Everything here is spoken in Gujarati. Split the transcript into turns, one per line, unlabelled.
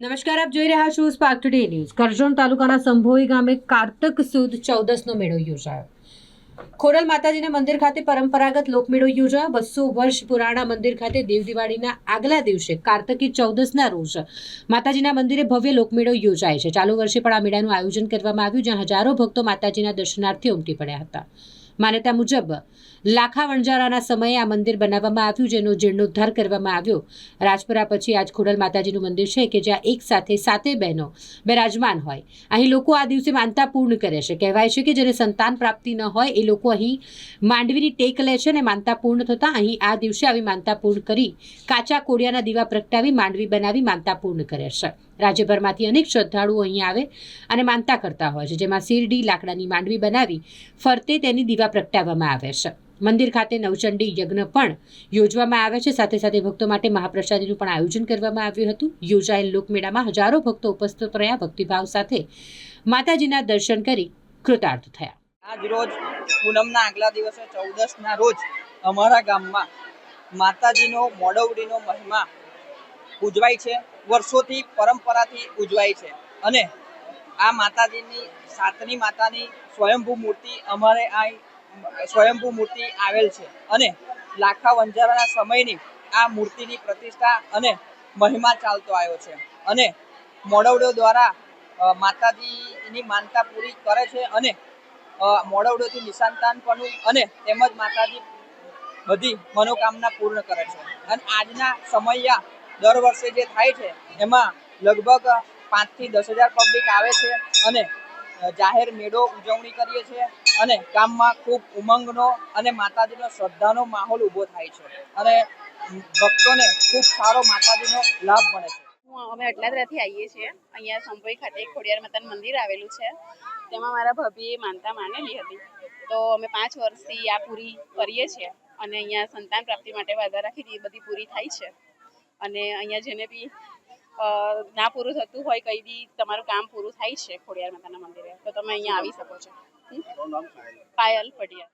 નમસ્કાર, આપ જોઈ રહ્યા છો સ્પાર્ક ટુડે ન્યૂઝ કરજણ તાલુકાના સંભોઈ ગામે કારતક સુદ ચૌદસનો મેળો યોજાયો. ખોડલ માતાજીના મંદિર ખાતે પરંપરાગત લોકમેળો યોજાયો. બસો વર્ષ પુરાણા મંદિર ખાતે દેવ દિવાળીના આગલા દિવસે કાર્તકી ચૌદસના રોજ માતાજીના મંદિરે ભવ્ય લોકમેળો યોજાય છે. ચાલુ વર્ષે પણ આ મેળાનું આયોજન કરવામાં આવ્યું, જ્યાં હજારો ભક્તો માતાજીના દર્શનાર્થે ઉમટી પડ્યા હતા. માન્યતા મુજબ, લાખા વણજારાના સમયે આ મંદિર બનાવવામાં આવ્યું, જેનો જીર્ણોદ્ધાર કરવામાં આવ્યો. રાજપુરા પછી આજ ખોડલ માતાજીનું મંદિર છે કે જ્યાં એક સાથે સાતે બહેનો બિરાજમાન હોય. અહીં લોકો આ દિવસે માનતા પૂર્ણ કરે છે. કહેવાય છે કે જેને સંતાન પ્રાપ્તિ ન હોય લોકો અહીં માંડવીની ટેક લે છે અને માનતા પૂર્ણ થતાં અહીં આ દિવસે આવી માનતા પૂર્ણ કરી કાચા કોડિયાના દીવા પ્રગટાવી માંડવી બનાવી માનતા પૂર્ણ કરે છે. રાજ્યભરમાંથી અનેક શ્રદ્ધાળુઓ અહીં આવે અને માનતા કરતા હોય છે. જેમાં શીરડી લાકડાની માંડવી બનાવી ફરતે તેની દીવા પ્રગટાવવામાં આવે છે. મંદિર ખાતે નવચંડી યજ્ઞ પણ યોજવામાં આવે છે. સાથે સાથે ભક્તો માટે મહાપ્રસાદીનું પણ આયોજન કરવામાં આવ્યું હતું. યોજાયેલ લોકમેળામાં હજારો ભક્તો ઉપસ્થિત રહ્યા. ભક્તિભાવ સાથે માતાજીના દર્શન કરી કૃતાર્થ થયા.
આજ રોજ પૂનમના આગલા દિવસે ચૌદસના રોજ અમારા ગામમાં માતાજીનો, મોડવડીનો મહિમા ઉજવાય છે. વર્ષોથી પરંપરાથી ઉજવાય છે. અને આ માતાજીની, સાતની માતાની સ્વયંભૂ મૂર્તિ અમારે આ સ્વયંભૂ મૂર્તિ આવેલ છે. અને લાખા વંજારાના સમયની આ મૂર્તિની પ્રતિષ્ઠા અને મહિમા ચાલતો આવ્યો છે. અને મોડવડો દ્વારા માતાજીની માનતા પૂરી કરે છે અને મોડવડોથી નિશાંતાનપણું અને તેમજ માતાજી બધી મનોકામના પૂર્ણ કરે છે. અને આજના સમયયા દર વર્ષે જે થાય છે, એમાં લગભગ પાંચથી દસ હજાર પબ્લિક આવે છે અને જાહેર મેળો ઉજવણી કરીએ છીએ અને ગામમાં ખૂબ ઉમંગનો અને માતાજીનો શ્રદ્ધાનો માહોલ ઊભો થાય છે. અને ભક્તોને ખૂબ સારો માતાજીનો લાભ મળે છે.
અમે અટલાદરાથી આવીએ છીએ. અહીંયા સંભોઈ ખાતે ખોડિયાર માતાનું મંદિર આવેલું છે. તેમાં મારા ભાભીએ માનતા માનેલી હતી. તો અમે પાંચ વર્ષથી આ પૂરી કરીએ છીએ અને અહીંયા સંતાન પ્રાપ્તિ માટે વાદા રાખી એ બધી પૂરી થાય છે. અને અહીંયા જેને બી ના પૂરું થતું હોય કંઈ બી તમારું કામ પૂરું થાય છે ખોડિયાર માતાના મંદિરે. તો તમે અહીંયા આવી શકો છો. પાયલ પડિયા